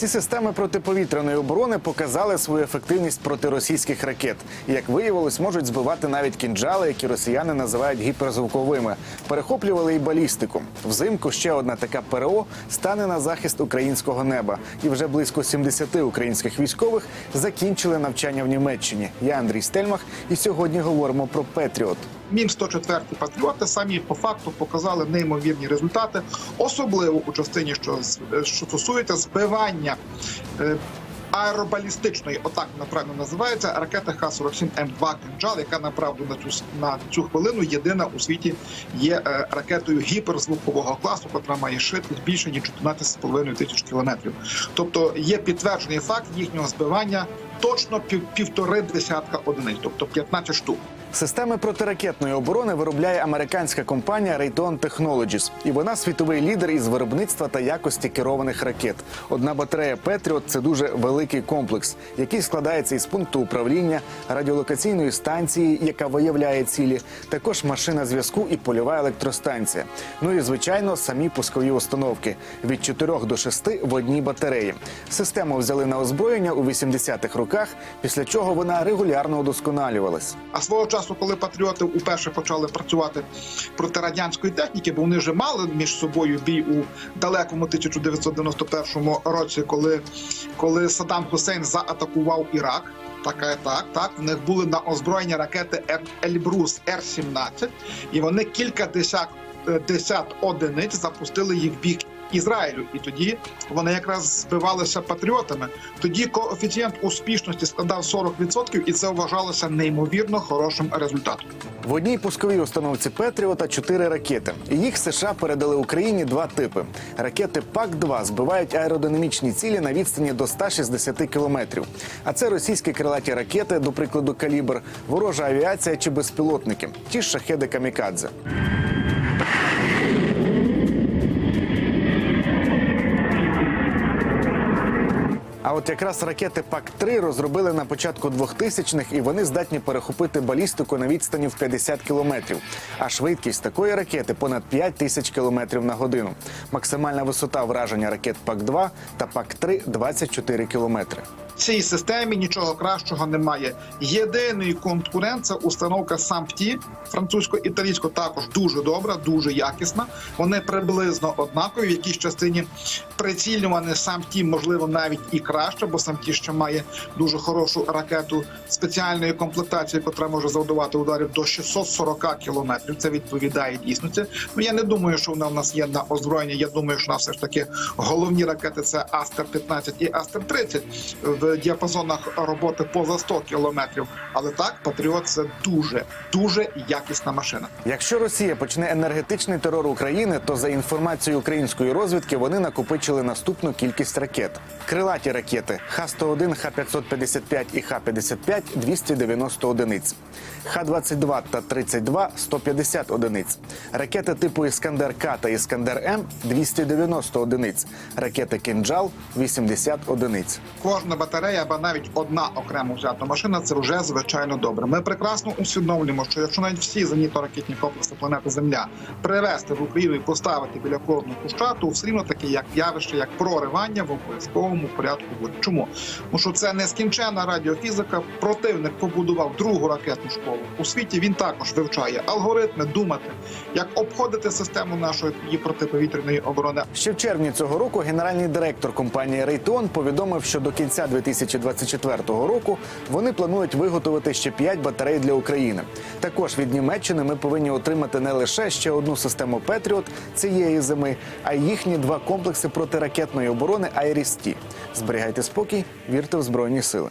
Ці системи протиповітряної оборони показали свою ефективність проти російських ракет. Як виявилось, можуть збивати навіть кінджали, які росіяни називають гіперзвуковими. Перехоплювали і балістику. Взимку ще одна така ПРО стане на захист українського неба. І вже близько 70 українських військових закінчили навчання в Німеччині. Я Андрій Стельмах, і сьогодні говоримо про Петріот. Мім 104 патріоти самі по факту показали неймовірні результати, особливо у частині, що що стосується збивання. Е, Аеробалістичної, отак направильно називається ракета Х-47 М2 «Кинджал», яка направду на цю на цю хвилину єдина у світі є е, ракетою гіперзвукового класу, яка має швидкість більше ніж 14,5 тисяч кілометрів. Тобто є підтверджений факт їхнього збивання точно пів, півтори десятка одиниць, тобто 15 штук. Системи протиракетної оборони виробляє американська компанія Raytheon Technologies. І вона світовий лідер із виробництва та якості керованих ракет. Одна батарея Петріот це дуже великий комплекс, який складається із пункту управління, радіолокаційної станції, яка виявляє цілі, також машина зв'язку і польова електростанція. Ну і звичайно, самі пускові установки від 4 до 6 в одній батареї. Систему взяли на озброєння у 80-х роках, після чого вона регулярно удосконалювалась. А свого часу, коли патріоти уперше почали працювати проти радянської техніки, бо вони вже мали між собою бій у далекому 1991 році, коли, коли Саддам Хусейн заатакував Ірак. Така так, так. В них були на озброєння ракети «Ер- Ельбрус Р-17, і вони кілька е, десят одиниць запустили їх в бік Ізраїлю. І тоді вони якраз збивалися патріотами. Тоді коефіцієнт успішності складав 40%, і це вважалося неймовірно хорошим результатом. В одній пусковій установці Петріота чотири ракети. Їх США передали Україні два типи. Ракети ПАК-2 збивають аеродинамічні цілі на відстані до 160 кілометрів. А це російські крилаті ракети, до прикладу, калібр, ворожа авіація чи безпілотники, ті ж шахеди камікадзе. А от якраз ракети ПАК-3 розробили на початку 2000-х, і вони здатні перехопити балістику на відстані в 50 кілометрів. А швидкість такої ракети понад 5 тисяч кілометрів на годину. Максимальна висота враження ракет ПАК-2 та ПАК-3 – 24 кілометри. В цій системі нічого кращого немає. Єдиний конкурент це установка САМПТІ французько-італійсько також дуже добра, дуже якісна. Вони приблизно однакові. В якійсь частині прицілювані САМПТІ, можливо, навіть і краще, бо САМПТІ ще має дуже хорошу ракету спеціальної комплектації, яка може завдавати ударів до 640 кілометрів. Це відповідає дійсності. Ну я не думаю, що вона в нас є на озброєнні. Я думаю, що у нас все ж таки головні ракети це Астер 15 і Астер 30 в діапазонах роботи поза 100 кілометрів. Але так, Патріот це дуже дуже якісна машина. Якщо Росія почне енергетичний терор України, то за інформацією української розвідки вони накопичили наступну кількість ракет. Крилаті ракети Х-101, Х-555 і Х-55 – 290 одиниць. Х-22 та 32 – 150 одиниць. Ракети типу Іскандер К та Іскандер М – 290 одиниць. Ракети Кинджал – 80 одиниць. Кожна батарея, або навіть одна окремо взята машина, це вже звичайно добре. Ми прекрасно усвідомлюємо, що якщо навіть всі зенітно-ракетні комплекси планети Земля привезти в Україну і поставити біля кожного куща, то все рівно таке як явище, як проривання в обов'язковому порядку. Чому? Тому що це нескінченна радіофізика. Противник побудував другу ракетну школу у світі. Він також вивчає алгоритми, думати, як обходити систему нашої протиповітряної оборони. Ще в червні цього року генеральний директор компанії Raytheon повідомив, що до кінця 2024 року вони планують виготовити ще 5 батарей для України. Також від Німеччини ми повинні отримати не лише ще одну систему Петріот цієї зими, а й їхні два комплекси протиракетної оборони Айріс-Ті. Зберігайте спокій, вірте в збройні сили.